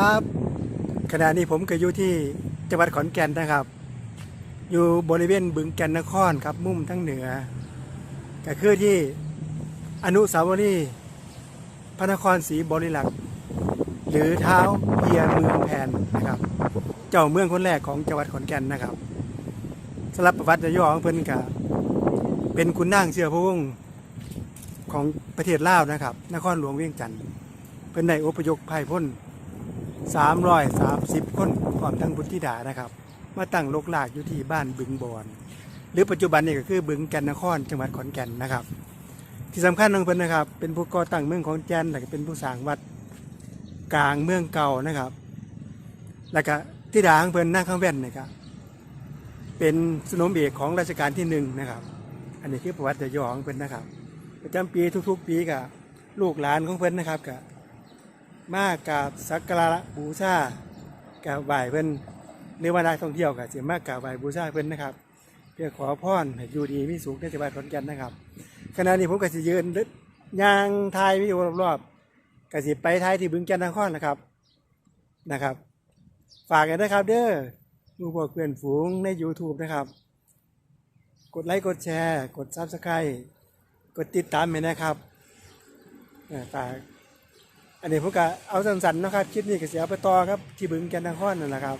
สวัสดีครับ ขณะนี้ผมก็อยู่ที่จังหวัดขอนแก่นนะครับ อยู่บริเวณบึงแก่นนครครับ มุ่มทั้งเหนือ ก็คือที่อนุสาวรีย์พระนครศรีบริลักษ์หรือเท้าเพียเมืองแผนนะครับ เจ้าเมืองคนแรกของจังหวัดขอนแก่นนะครับสำหรับประวัติย่อของเพิ่นก็เป็นคุณนางเชื้อพระวงของประเทศลาวนะครับ นครหลวงเวียงจันทน์เป็นในอพยพภายพ้น 330 คนพร้อมทั้งพุทธิดานะครับ มาตั้งลกลากอยู่ที่บ้านบึงบอน หรือปัจจุบันนี่ก็คือบึงแก่นนครจังหวัดขอนแก่นนะครับ ที่สำคัญของเพิ่นนะครับ เป็นผู้ก่อตั้งเมืองของแก่นแล้วก็เป็นผู้สร้างวัดกลางเมืองเก่านะครับ แล้วก็ที่ดาของเพิ่นนั่งข้างแว่นนะครับเป็นสนมเอกของรัชกาลที่หนึ่งนะครับ อันนี้คือประวัติย่อของเพิ่นนะครับ ประจำปีทุกๆ ปีกับลูกหลานของเพิ่นนะครับกับ มากราบสักการะบูชากับไหว้เพิ่นหรือว่านักท่องเที่ยวกับเสียมากกราบไหว้บูชาเพิ่นนะครับ เพื่อขอพรให้อยู่ดีมีสุขในจังหวัดขอนแก่นนะครับขณะนี้ผมก็สิยืนยางทายวิดีโอรอบๆก็สิไปทายที่บึงแก่นนครนะครับนะครับ ฝากกันนะครับ เด้อมูพวกเพื่อนฝูงใน YouTube นะครับ กดไลค์กดแชร์ กด Subscribe กดติดตามให้นะครับฝาก อันนี้ผมก็เอาสั้นๆนะครับคลิปนี้ก็เสียไปต่อครับ ที่บึงแก่นนครนั่นแหละครับ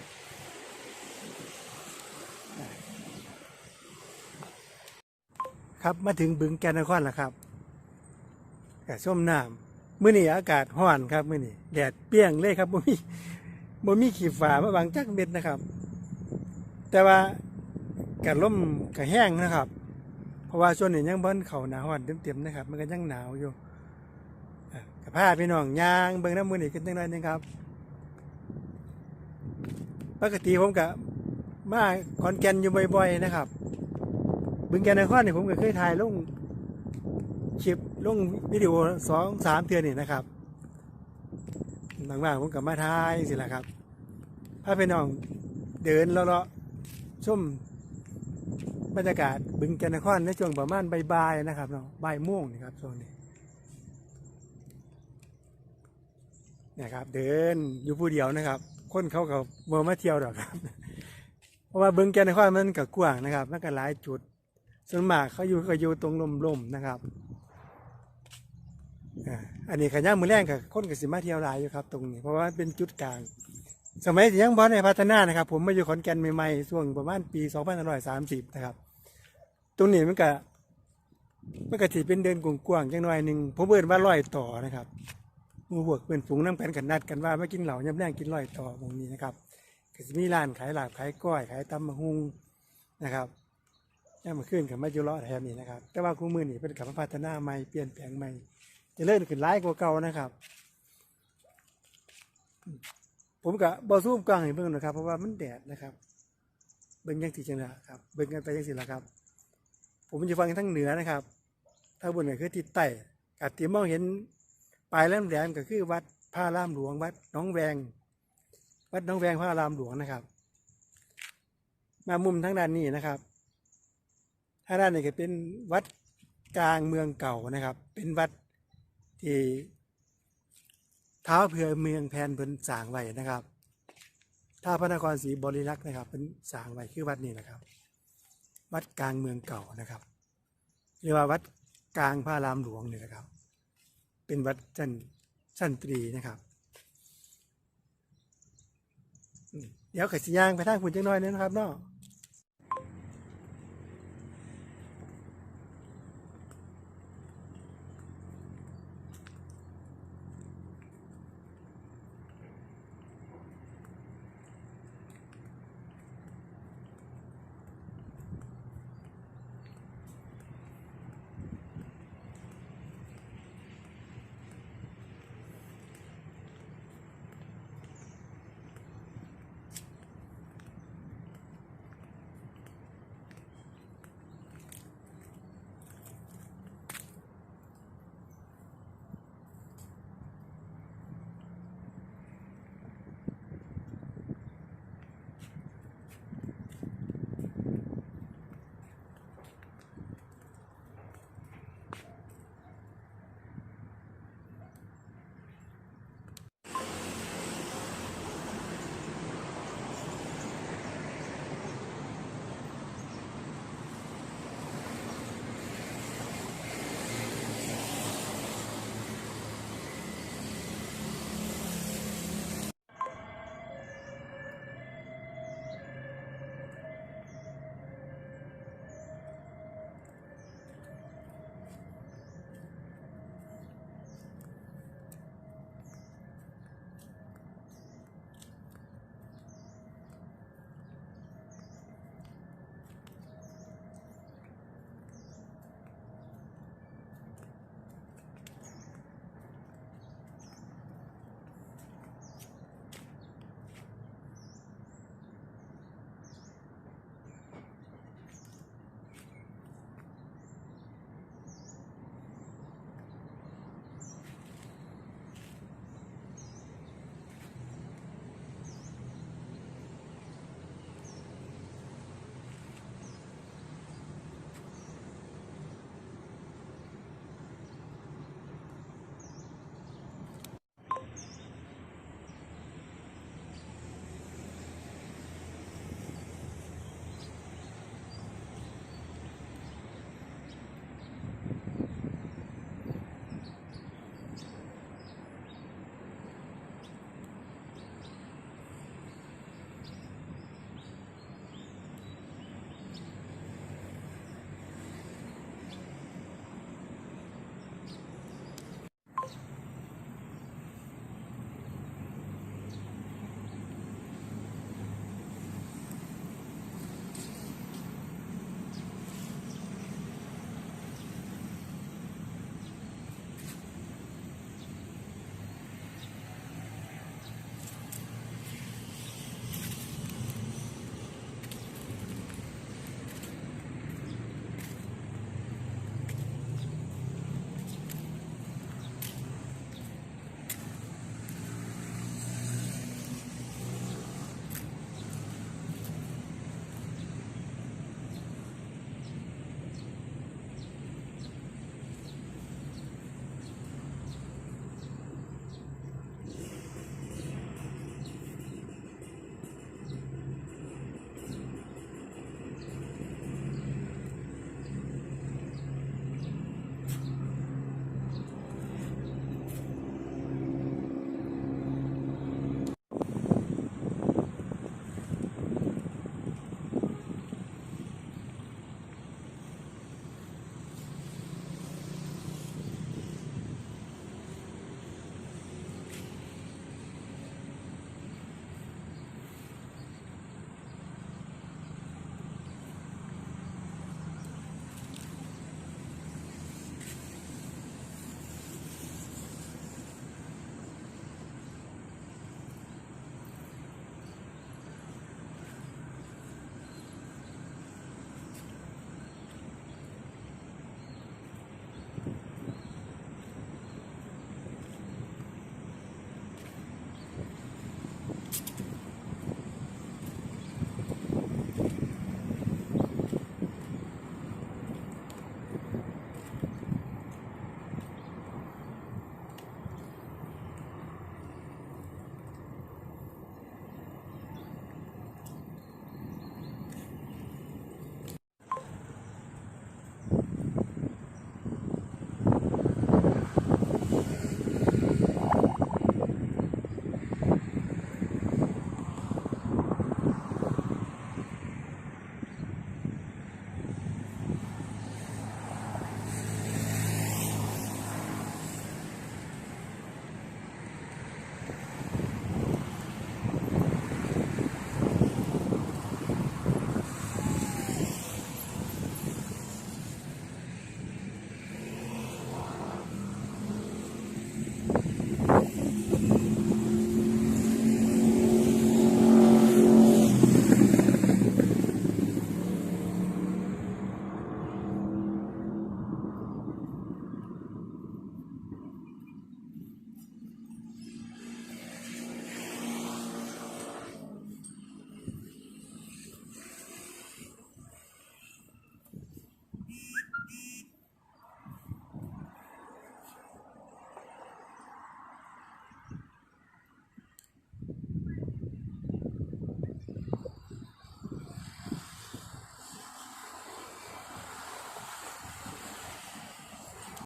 ครับมาถึงบึงแก่นนครแล้วครับกับส้มน้ำมื้อนี้อากาศร้อนครับมื้อนี้แดดเปรี้ยงเลยครับบ่มีบ่มีขีฟ้ามาบังจักเม็ดนะครับ แต่ว่ากัล่มกับแห้งนะครับ เพราะว่าช่วงนี้ยังเบิ้นเขาหนาวอ่อนเต็มๆนะครับ มันก็ยังหนาวอยู่ กับผ้าพี่น้องยางเบิ่งน้ำมือนี่ขึ้นจังไรนึงครับ ปกติผมกับมาขอนแก่นอยู่บ่อยๆนะครับ บึงแก่นนครนี่ผมก็เคยถ่ายลงคลิปลงวิดีโอสองสามเทือนนี่นะครับบางๆผมกับมาถ่ายสิละครับพาพี่น้องเดินเลาะๆชมบรรยากาศบึงแก่นนครในช่วงประมาณบ่ายๆนะครับเนาะบ่ายโม่วงนี่ครับช่วงนี้ นี่ยครับ เดินอยู่ผู้เดียวนะครับ คนเขาก็บ่มาเที่ยวดอกครับ เพราะว่าเบึงแกนนครมันก็กว้างนะครับมันก็หลายจุด ส่วนมากเขาอยู่ก็อยู่ตรงลมๆนะครับอันนี้ขย่างมือแรงกับคนก็สิมาเที่ยวหลายอยู่ครับ ตรงนี้เพราะว่าเป็นจุดกลาง สมัยที่ยังบอลในพัฒนานะครับ ผมมาอยู่ขอนแก่นใหม่ๆช่วงประมาณปี2530นะครับ ตรงนี้มันก็มันก็ถือเป็นเดินกว้างๆจังหน่อยหนึ่งผมเบิ่นว่าร้อยต่อนะครับ มู่พวกเพื่อนฝูงน้ำกันกันนัดกันว่าไมากินเหล่ายำแรงกินร้อยต่อตรงนี้นะครับก็จะมีร้านขายหลาบขายก้อยขายตำมะฮุงนะครับย่ามาขึ้นกับมาจุเลาะแถวนี้นะครับ แต่ว่าคู่มือนี่เป็นกับมาพัฒนาใหม่เปลี่ยนแปลงใหม่จะเลื่อนขึ้นร้ายกว่าเก่านะครับ ผมกับบอซูมกลางให้เบิ่งนะครับ เพราะว่ามันแดดนะครับ เบิ่งยังสีจังละครับเบิ่งกันไปยังสีละครับ ผมจะฟังทั้งเหนือนะครับ ถ้าบนก็คือทิศใต้กาที่มองเห็น ปลายแหลมแหลมก็คือวัดพระรามหลวง วัดน้องแวง วัดน้องแวงพระรามหลวงนะครับ มามุมทั้งด้านนี้นะครับทางด้านนี้ก็เป็นวัดกลางเมืองเก่านะครับ เป็นวัดที่เท้าเพื่อเมืองแผนเพิ่นสร้างไว้นะครับท้าพระนครศรีบริลักษ์นะครับเพิ่นสร้างไว้คือวัดนี้นะครับ วัดกลางเมืองเก่านะครับเรียกว่าวัดกลางพระรามหลวงนี่นะครับ เป็นวัดชั้นชั้นตรีนะครับเดี๋ยวขสิย่างไปทางคุณจังน้อยนึงนะครับเนาะ